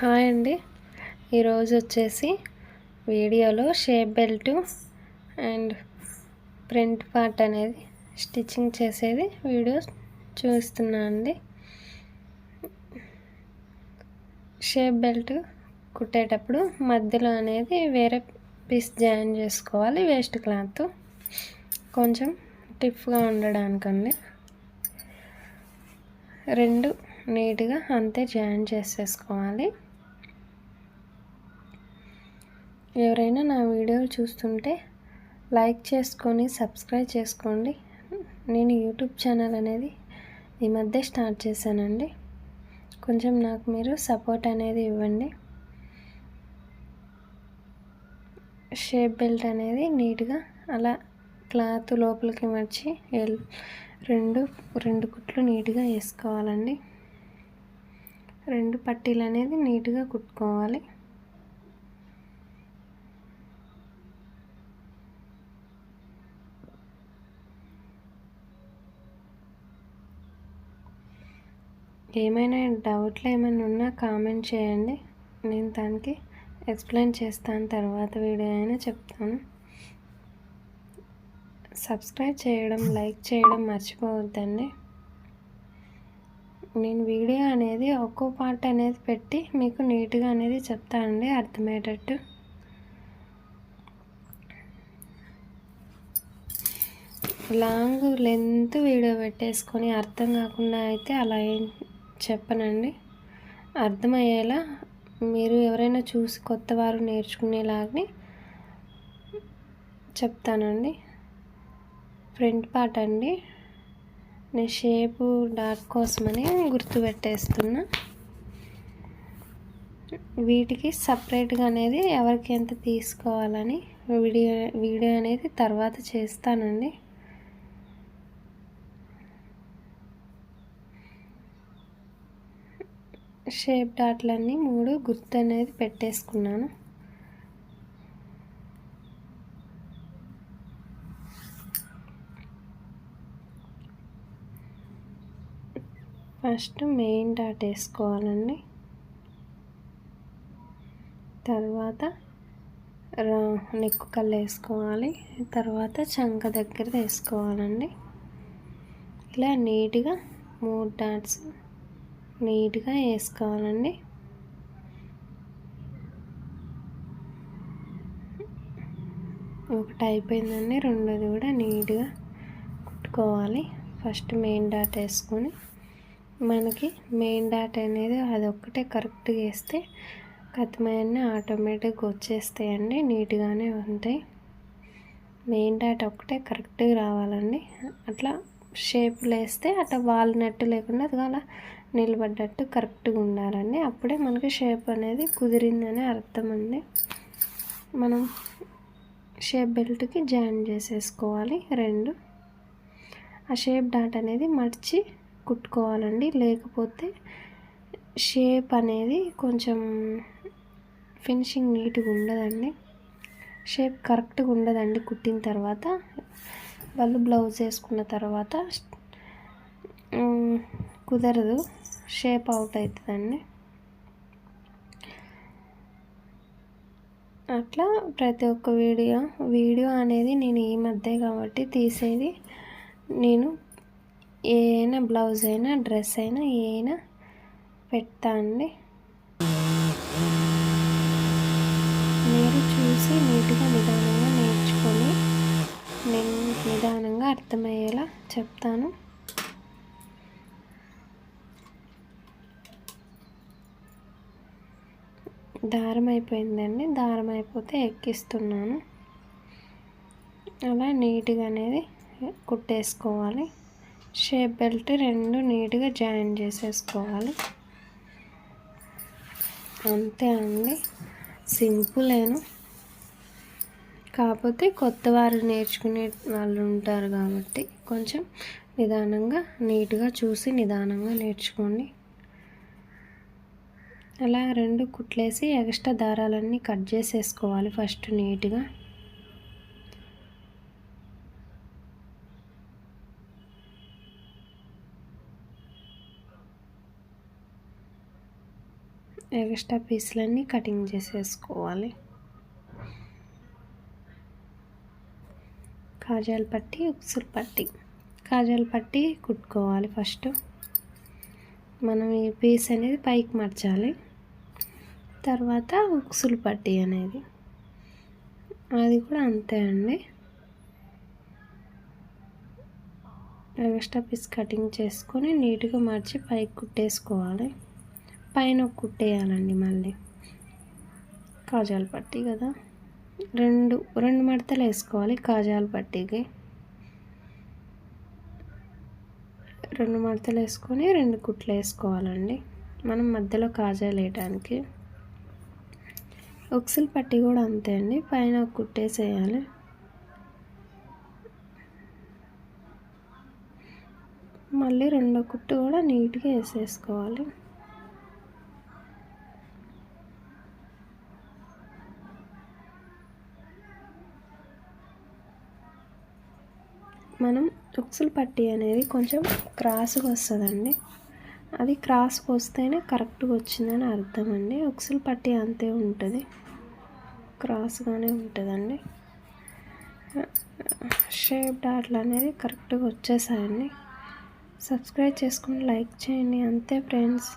Hi అండి. ఈరోజు వచ్చేసి వీడియోలో shape belt and print part అనేది స్టిచ్చింగ్ చేసేది వీడియో చూస్తున్నా అండి. షేప్ బెల్ట్ కుట్టేటప్పుడు మధ్యలో అనేది వేరే పీస్ జాయిన్ చేసుకోవాలి వేస్ట్ క్లాత్. కొంచెం టిఫ్గా ఉండడానికండి. రెండు నీట్గా అంతే జాయిన్ చేసేసుకోవాలి. ఎవరైనా నా వీడియోలు చూస్తుంటే లైక్ చేసుకొని సబ్స్క్రైబ్ చేసుకోండి. నేను యూట్యూబ్ ఛానల్ అనేది ఈ మధ్య స్టార్ట్ చేశానండి. కొంచెం నాకు మీరు సపోర్ట్ అనేది ఇవ్వండి. షేప్ బెల్ట్ అనేది నీట్గా అలా క్లాత్ లోపలికి మర్చి రెండు రెండు కుట్లు నీట్గా వేసుకోవాలండి. రెండు పట్టీలు అనేది నీట్గా కుట్టుకోవాలి. ఏమైనా డౌట్లు ఏమైనా ఉన్నా కామెంట్ చేయండి. నేను దానికి ఎక్స్ప్లెయిన్ చేస్తాను తర్వాత వీడియో అయినా చెప్తాను. సబ్స్క్రైబ్ చేయడం లైక్ చేయడం మర్చిపోవద్దండి. నేను వీడియో అనేది ఒక్కో పార్ట్ అనేది పెట్టి మీకు నీట్గా అనేది చెప్తానండి అర్థమయ్యేటట్టు. లాంగ్ లెంత్ వీడియో పెట్టేసుకొని అర్థం కాకుండా అయితే అలా ఏం చెప్పనండి. అర్థమయ్యేలా మీరు ఎవరైనా చూసి కొత్త వారు నేర్చుకునేలాగా చెప్తానండి. ఫ్రంట్ పార్ట్ అండి. నేను షేపు డార్క్ కోసమని గుర్తుపెట్టేస్తున్నా వీటికి సపరేట్గా అనేది ఎవరికి ఎంత తీసుకోవాలని వీడియో వీడియో అనేది తర్వాత చేస్తానండి. షేప్ డాట్లన్నీ మూడు గుర్తు అనేది పెట్టేసుకున్నాను. ఫస్ట్ మెయిన్ డాట్ వేసుకోవాలండి. తర్వాత నెక్కు కళ్ళు వేసుకోవాలి. తర్వాత చంక దగ్గర వేసుకోవాలండి. ఇలా నీట్గా మూడు డాట్స్ నీట్గా వేసుకోవాలండి. ఒకటి అయిపోయిందండి. రెండోది కూడా నీట్గా కుట్టుకోవాలి. ఫస్ట్ మెయిన్ డాట్ వేసుకొని మనకి మెయిన్ డాట్ అనేది అది ఒక్కటే కరెక్ట్గా వేస్తే కథమయన్నీ ఆటోమేటిక్గా వచ్చేస్తాయండి. నీట్గానే ఉంటాయి. మెయిన్ డాట్ ఒక్కటే కరెక్ట్గా రావాలండి. అట్లా షేప్లు వేస్తే అట్లా వాలినట్టు లేకుండా అది అలా నిలబడ్డట్టు కరెక్ట్గా ఉండాలండి అప్పుడే మనకి షేప్ అనేది కుదిరిందనే అర్థం అండి మనం షేప్ బెల్ట్కి జాయిన్ చేసేసుకోవాలి రెండు. ఆ షేప్ డాట్ అనేది మడిచి కుట్టుకోవాలండి. లేకపోతే షేప్ అనేది కొంచెం ఫినిషింగ్ నీట్గా ఉండదండి. షేప్ కరెక్ట్గా ఉండదండి కుట్టిన తర్వాత. వాళ్ళు బ్లౌజ్ వేసుకున్న తర్వాత కుదరదు. షేప్ అవుట్ అవుతుందండి. అట్లా ప్రతి ఒక్క వీడియో వీడియో అనేది నేను ఈ మధ్య కాబట్టి తీసేది. నేను ఏదైనా బ్లౌజ్ అయినా డ్రెస్ అయినా ఏదైనా పెడతా అండి. మీరు చూసి నీట్గా నిదానంగా నేర్చుకొని నేను నిదానంగా అర్థమయ్యేలా చెప్తాను. దారం అయిపోయిందండి దారం అయిపోతే ఎక్కిస్తున్నాను. అలా నీట్గా అనేది కుట్టేసుకోవాలి. షేప్ బెల్ట్ రెండు నీట్గా జాయిన్ చేసేసుకోవాలి. అంతే అండి. సింపులేను. కాకపోతే కొత్త వారు నేర్చుకునే వాళ్ళు ఉంటారు కాబట్టి కొంచెం నిదానంగా నీట్గా చూసి నిదానంగా నేర్చుకోండి. అలా రెండు కుట్లేసి ఎక్స్ట్రా దారాలన్నీ కట్ చేసేసుకోవాలి ఫస్ట్ నీట్గా. ఎక్స్ట్రా పీసులన్నీ కటింగ్ చేసేసుకోవాలి. కాజాలు పట్టి ఉక్సులు పట్టి. కాజాలు పట్టి కుట్టుకోవాలి ఫస్ట్. మనం ఈ పీస్ అనేది పైకి మార్చాలి. తర్వాత ఉక్సులు పట్టి అనేది. అది కూడా అంతే అండి. ఎక్స్ట్రా పీస్ కటింగ్ చేసుకొని నీట్గా మార్చి పైకి కుట్టేసుకోవాలి. పైన ఒక కుట్టేయాలండి మళ్ళీ. కాజాలు పట్టి కదా. రెండు రెండు మడతలు వేసుకోవాలి కాజాలు పట్టికి. రెండు మడతలు వేసుకొని రెండు కుట్లు వేసుకోవాలండి. మనం మధ్యలో కాజాలు వేయడానికి ఒక్సిల్ పట్టి కూడా అంతే అండి. పైన కుట్టేసేయాలి. మళ్ళీ రెండో కుట్టు కూడా నీట్గా వేసేసుకోవాలి. మనం ఉక్సులు పట్టి అనేది కొంచెం క్రాస్గా వస్తుందండి. అది క్రాస్కి వస్తేనే కరెక్ట్గా వచ్చిందని అర్థం అండి ఉక్సులు పట్టి అంతే ఉంటుంది. క్రాస్గానే ఉంటుందండి. షేప్ డాట్లు అనేది కరెక్ట్గా వచ్చేసాయండి. సబ్స్క్రైబ్ చేసుకుని లైక్ చేయండి. అంతే ఫ్రెండ్స్.